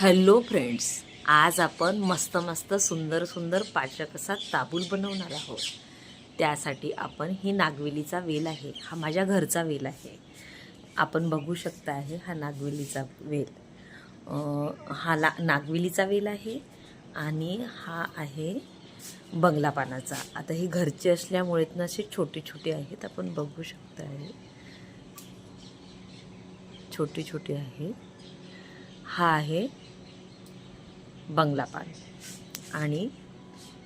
Hello friends आज आपण मस्त मस्त सुंदर सुंदर पाचक असा ताबूल बनवणार आहोत. त्यासाठी आपण ही नागवेलीचा वेल आहे हा माझ्या घरचा वेल आहे. आपण बघू शकता आहे हा नागवेलीचा वेल. हा ला नागवेलीचा वेल आहे आणि हा आहे बंगला पानाचा आता हे घरचे असल्यामुळे ना असे छोटे छोटे आहेत आपण बघू शकता आहे छोटे छोटे आहे. हा आहे बंगला पान. आणि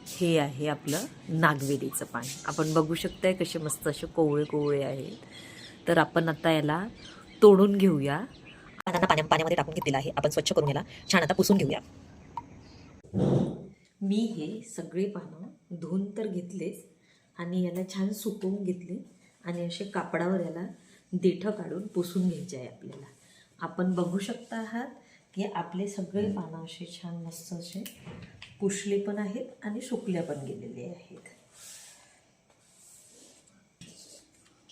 हे आहे आपलं नागवेलीचं पान. आपण बघू शकताय कसे मस्त असे कोवळे कोवळे आहेत. तर आपण आता याला तोडून घेऊया. पानांना पाण्या पाण्यामध्ये टाकून घेतलेला आहे. आपण स्वच्छ करून याला छान आता पुसून घेऊया. मी हे सगळे पानं धुवून तर घेतलेच आणि याला छान सुकवून घेतले आणि असे कापडावर याला देठं काढून पुसून घ्यायचे आहे आपल्याला. आपण बघू शकता आहात की आपले सगळे पानं असे छान मस्त असे पुसले पण आहेत आणि सुकल्या पण गेलेले आहेत.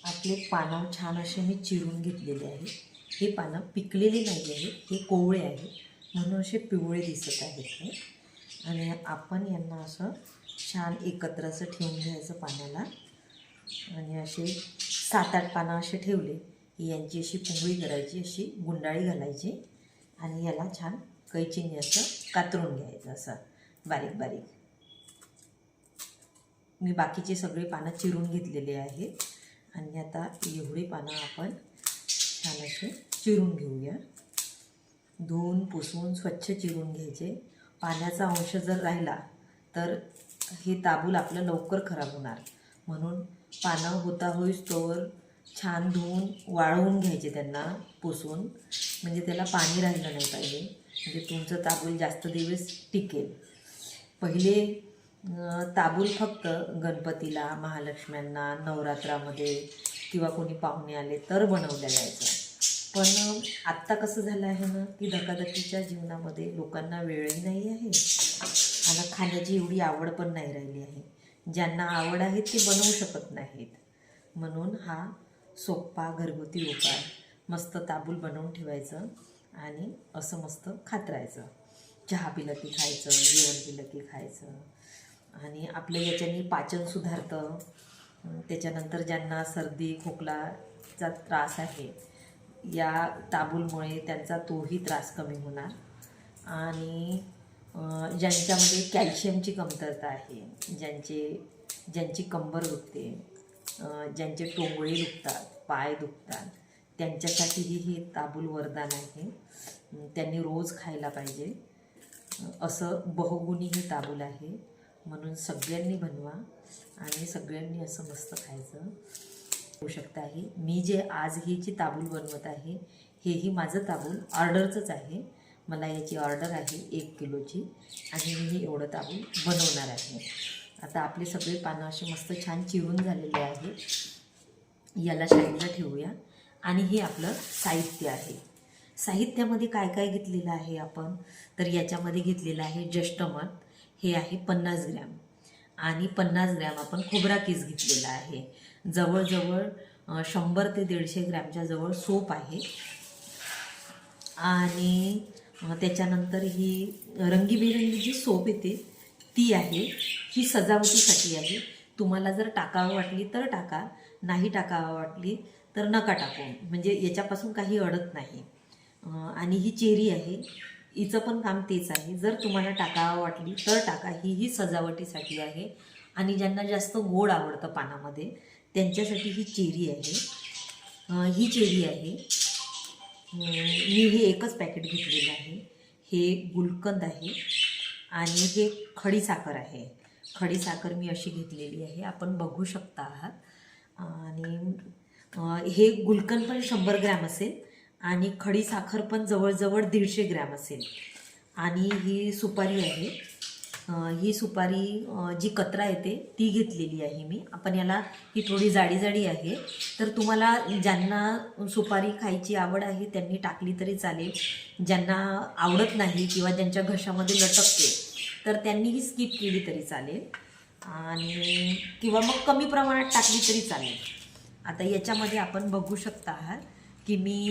आपले पानं छान असे मी चिरून घेतलेले आहे हे पानं पिकलेले नाही आहे हे कोवळे आहे. म्हणून असे पिवळे दिसत आहेत हे. आणि आपण यांना असं छान एकत्र असं ठेवून घ्यायचं पाण्याला. आणि असे सात आठ पानं असे ठेवले की यांची अशी पोंगळी करायची अशी गुंडाळी घालायची. आणि याला छान कैचीने असं कातरून घ्यायचं असं. बारीक बारीक. मी बाकीचे सगळे पानं चिरून घेतलेले आहेत. आणि आता एवढी पानं आपण छान असे चिरून घेऊया. धुवून पुसून स्वच्छ चिरून घ्यायचे. पाण्याचा अंश जर राहिला तर हे ताबूल आपलं लवकर खराब होणार. म्हणून पानं होता होईस तोवर छान धुवून वाळवून घ्यायचे त्यांना पुसून. म्हणजे त्याला पाणी राहिलं नाही पाहिजे. म्हणजे तुमचं ताबूल जास्त दिवस टिकेल. पहिले ताबूल फक्त गणपतीला महालक्ष्म्यांना नवरात्रामध्ये किंवा कोणी पाहुणे आले तर बनवल्या जायचं. पण आत्ता कसं झालं आहे ना की धकाधकीच्या जीवनामध्ये लोकांना वेळही नाही आहे आणि खाण्याची एवढी आवड पण नाही राहिली आहे. ज्यांना आवड आहे ते बनवू शकत नाहीत. म्हणून हा सोप्पा घरगुती उपाय. मस्त ताबूल बनवून ठेवायचं आणि असं मस्त खात राहायचं चहा पिलं की खायचं जेवण पिलं की खायचं. आणि आपलं याच्याने पाचन सुधारतं. त्याच्यानंतर ज्यांना सर्दी खोकलाचा त्रास आहे या ताबूलमुळे त्यांचा तोही त्रास कमी होणार. आणि ज्यांच्यामध्ये कॅल्शियमची कमतरता आहे ज्यांचे ज्यांची कंबर दुखते ज्यांचे टोंगळे दुखतात पाय दुखतात त्यांच्यासाठीही हे ताबूल वरदान आहे. त्यांनी रोज खायला पाहिजे. असं बहुगुणी हे ताबूल आहे. म्हणून सगळ्यांनी बनवा आणि सगळ्यांनी असं मस्त खायचं. होऊ शकत आहे. मी जे आज ही जी ताबूल बनवत आहे हेही माझं ताबूल ऑर्डरचंच आहे. मला याची ऑर्डर आहे एक किलोची आणि मी हे एवढं ताबूल बनवणार आहे. आता आपले सगळे पानं असे मस्त छान चिरून झालेले आहे याला साईडला ठेवूया. आणि हे आपलं साहित्य आहे. साहित्यामध्ये काय काय घेतलेलं आहे आपण? तर याच्यामध्ये घेतलेलं आहे जष्टमन हे आहे पन्नास ग्रॅम. आणि पन्नास ग्रॅम आपण खोबरा केस घेतलेला आहे. जवळजवळ शंभर ते दीडशे ग्रॅमच्या जवळ सोप आहे. आणि त्याच्यानंतर ही रंगीबेरंगी जी सोप येते. ती आहे ही सजावटीसाठी आहे. तुम्हाला जर टाकावं वाटली तर टाका नाही टाकावं वाटली तर नका टाकू. म्हणजे याच्यापासून काही अडत नाही. आणि ही चेरी आहे हिचं पण काम तेच आहे. जर तुम्हाला टाकावं वाटली तर टाका ही ही सजावटीसाठी आहे. आणि ज्यांना जास्त गोड आवडतं पानामध्ये त्यांच्यासाठी ही चेरी आहे. ही चेरी आहे. मी हे एकच पॅकेट घेतलेलं आहे. हे गुलकंद आहे. आणि हे खडीसाखर आहे. खडीसाखर मी अशी घेतलेली आहे. आपण बघू शकता आहात. आणि हे गुलकंद पण शंभर ग्रॅम असेल आणि खडीसाखर पण जवळजवळ दीडशे ग्रॅम असेल. आणि ही सुपारी आहे. ही सुपारी जी कचरा येते ती घेतलेली आहे मी. आपण याला ही थोडी जाडी जाडी आहे. तर तुम्हाला ज्यांना सुपारी खायची आवड आहे त्यांनी टाकली तरी चालेल. ज्यांना आवडत नाही किंवा ज्यांच्या घशामध्ये लटकते तर त्यांनीही स्किप केली तरी चालेल. आणि किंवा मग कमी प्रमाणात टाकली तरी चालेल. आता याच्यामध्ये आपण बघू शकता आहात की मी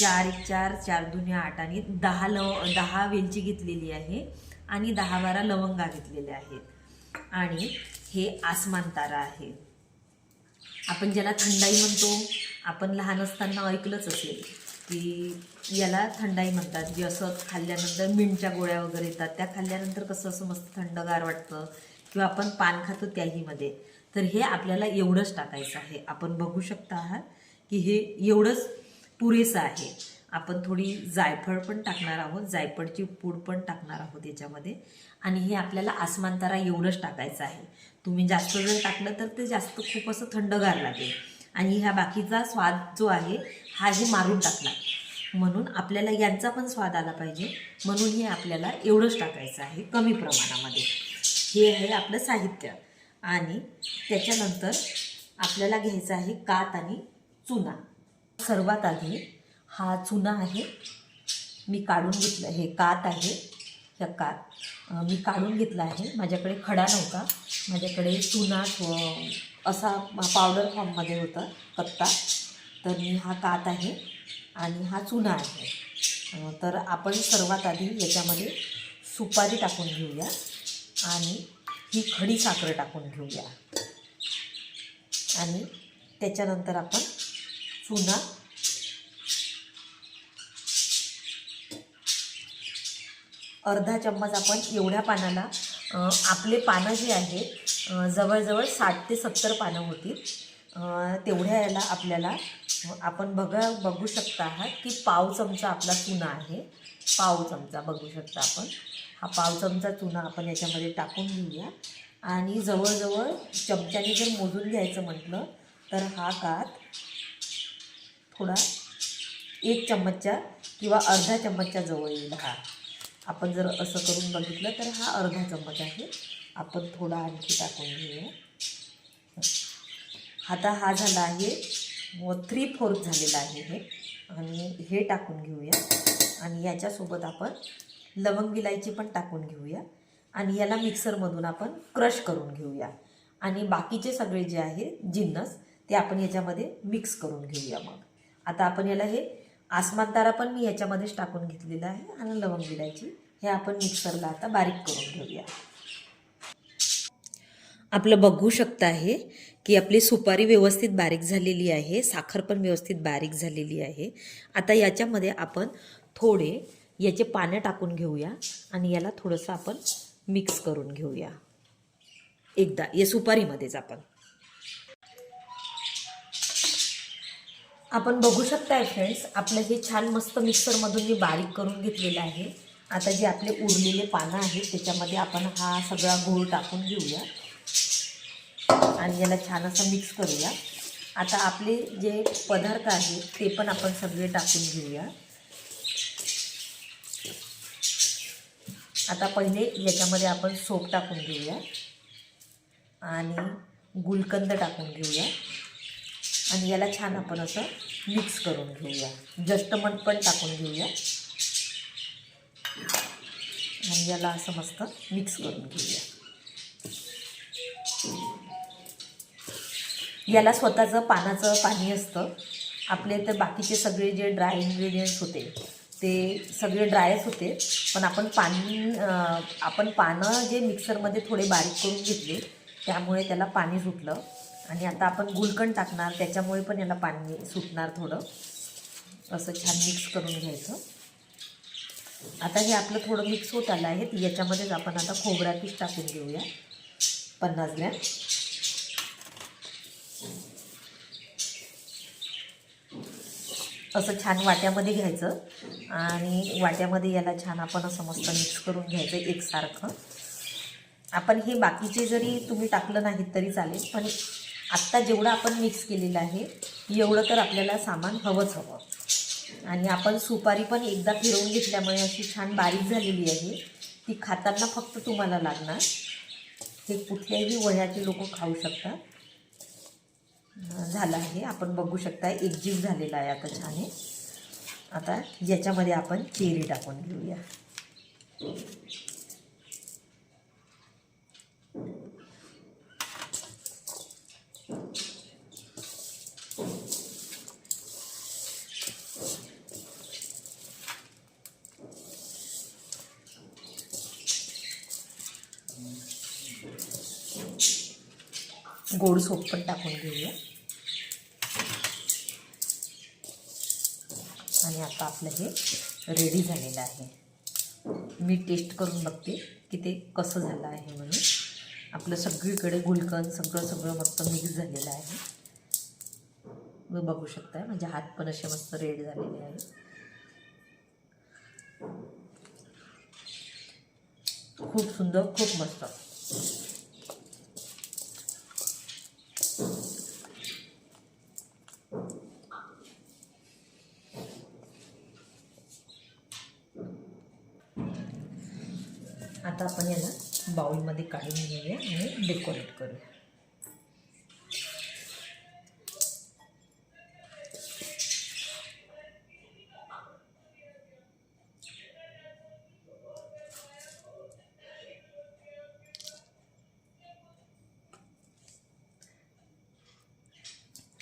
चार एक चार चार दुन्या आठ आणि दहा लव दहा वेलची घेतलेली आहे आणि दहा बारा लवंगा घेतलेल्या आहेत. आणि हे आसमान तारा आहे. आपण ज्याला थंडाई म्हणतो आपण लहान असताना ऐकलंच असेल. की याला थंडाई म्हणतात. जे असं खाल्ल्यानंतर मिंटच्या गोळ्या वगैरे येतात. त्या खाल्ल्यानंतर कसं असं मस्त थंडगार वाटतं. किंवा आपण पान खातो त्याहीमध्ये. तर हे आपल्याला एवढंच टाकायचं आहे. आपण बघू शकता आहात की हे एवढंच पुरेसं आहे. आपण थोडी जायफळ पण टाकणार आहोत. जायफळची पूड पण टाकणार आहोत याच्यामध्ये. आणि हे आपल्याला आसमान तारा एवढंच टाकायचं आहे. तुम्ही जास्त जर टाकलं तर ते जास्त खूप असं थंडगार लागेल. आणि ह्या बाकीचा स्वाद जो आहे हा हे मारून टाकला. म्हणून आपल्याला यांचा पण स्वाद आला पाहिजे. म्हणून हे आपल्याला एवढंच टाकायचं आहे कमी प्रमाणामध्ये. हे आहे आपलं साहित्य. आणि त्याच्यानंतर आपल्याला घ्यायचं आहे कात आणि चुना. सर्वात आधी हा चुना आहे. मी काढून घेतलं. हे कात आहे. ह्या कात. मी काढून घेतला आहे. माझ्याकडे खडा नव्हता. माझ्याकडे चुना असा पावडर फॉर्ममध्ये होता कत्ता. तर मी हा कात आहे आणि हा चुना आहे. तर आपण सर्वात आधी याच्यामध्ये सुपारी टाकून घेऊया आणि ही खडी साखर टाकून घेऊया. आणि त्याच्यानंतर आपण चुना अर्धा चम्मच आपण एवढ्या पानाला आपले पानं जे आहेत जवळजवळ साठ ते सत्तर पानं होतील. तेवढ्या याला आपल्याला आपण बघा बघू शकता आहात की पाव चमचा आपला चुना आहे. पाव चमचा बघू शकता आपण. हा पाव चमचा चुना आपण याच्यामध्ये टाकून घेऊया. आणि जवळजवळ चमच्याने जर मोजून घ्यायचं म्हटलं तर हा कात थोडा एक चम्मचच्या किंवा अर्धा चम्मचच्या जवळ येईल हा. आपण जर असं करून बघितलं तर हा अर्धा चम्मच आहे. आपण थोडा आणखी टाकून घेऊया आता हा झाला आहे. थ्री फोर्थ झालेला आहे हे. आणि हे टाकून घेऊया. आणि याच्यासोबत आपण लवंग विलायची पण टाकून घेऊया. आणि याला मिक्सरमधून आपण क्रश करून घेऊया. आणि बाकीचे सगळे जे आहे जिन्नस ते आपण याच्यामध्ये मिक्स करून घेऊया मग. आता आपण याला हे आसमान तारा पण मी याच्यामध्येच टाकून घेतलेला आहे आणि लवंग विलायची. हे आपण मिक्सरला आता बारीक करून घेऊया. आपलं बघू शकता आहे की आपली सुपारी व्यवस्थित बारीक झालेली आहे साखर पण व्यवस्थित बारीक झालेली आहे. आता याच्यामध्ये आपण थोडे याचे पानं टाकून घेऊया आणि याला थोडंसं आपण मिक्स करून घेऊया. एकदा या सुपारीमध्येच आपण. आपण बघू शकताय फ्रेंड्स आपलं हे छान मस्त मिक्सरमधून मी बारीक करून घेतलेलं आहे. आता जे आपले उरलेले पानं आहेत त्याच्यामध्ये आपण हा सगळा गूळ टाकून घेऊया. आणि याला छान असं मिक्स करूया. आता आपले जे पदार्थ आहेत ते पण आपण सगळे टाकून घेऊया. आता पहिले याच्यामध्ये आपण सोप टाकून घेऊया. आणि गुलकंद टाकून घेऊया. आणि याला छान आपण असं मिक्स करून घेऊया. जस्ट जष्टमध पण टाकून घेऊया. आणि याला असं मस्त मिक्स करून घेऊया. याला स्वतःचं पानाचं पाणी असतं. आपले तर बाकीचे सगळे जे ड्राय इन्ग्रेडियंट्स होते ते सगळे ड्रायच होते. पण आपण पाणी आपण पानं जे मिक्सरमध्ये थोडे बारीक करून घेतले त्यामुळे त्याला पाणी सुटलं. आणि आता आपण गुलकण टाकणार त्याच्यामुळे पण याला पाणी सुटणार थोडं. असं छान मिक्स करून घ्यायचं. आता हे आपलं थोडं मिक्स होत आलं आहे याच्यामध्येच आपण आता खोबरा पीठ टाकून घेऊया. पन्नास ग्रॅम. असं छान वाट्यामध्ये घ्यायचं. आणि वाट्यामध्ये याला छान आपण असं मस्त मिक्स करून घ्यायचं एकसारखं. आपण हे बाकीचे जरी तुम्ही टाकलं नाहीत तरी चालेल पण आत्ता जेवढं आपण मिक्स केलेलं आहे एवढं तर आपल्याला सामान हवंच हवं. आणि आपण सुपारी पण एकदा फिरवून घेतल्यामुळे अशी छान बारीक झालेली आहे. ती खाताना फक्त तुम्हाला लागणार. हे कुठल्याही वयाचे लोक खाऊ शकतात. झालं आहे. आपण बघू शकता एकजीव झालेला आहे आता छान आहे. आता याच्यामध्ये आपण चेरी टाकून घेऊया. गोड सोप पण टाकून घेऊया. आणि आता आपलं हे रेडी झालेलं आहे. मी टेस्ट करून बघते की ते कसं झालं आहे म्हणून. आपलं सगळीकडे गुलकंद सगळं सगळं मस्त मिक्स झालेलं आहे. तुम्ही बघू शकता माझे म्हणजे हात पण असे मस्त रेड झालेले आहे खूप सुंदर खूप मस्त. आता आपण याला बाउलमध्ये काढून घेऊया आणि डेकोरेट करूया.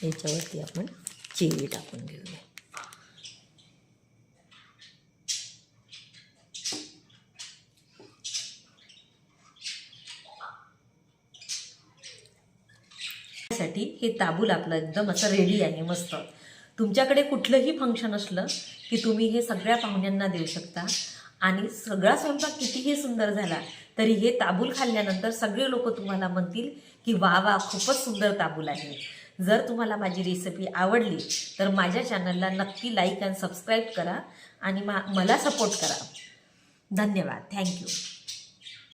याच्यावरती आपण चेरी टाकून घेऊया साठी हे ताबूल आपलं एकदम असं रेडी आहे मस्त. तुमच्याकडे कुठलंही फंक्शन असलं की तुम्ही हे सगळ्या पाहुण्यांना देऊ शकता. आणि सगळा स्वयंपाक कितीही सुंदर झाला तरी हे ताबूल खाल्ल्यानंतर सगळे लोक तुम्हाला म्हणतील की वा वा खूपच सुंदर ताबूल आहे. जर तुम्हाला माझी रेसिपी आवडली तर माझ्या चॅनलला नक्की लाईक अँड सबस्क्राईब करा आणि मा मला सपोर्ट करा. धन्यवाद. थँक्यू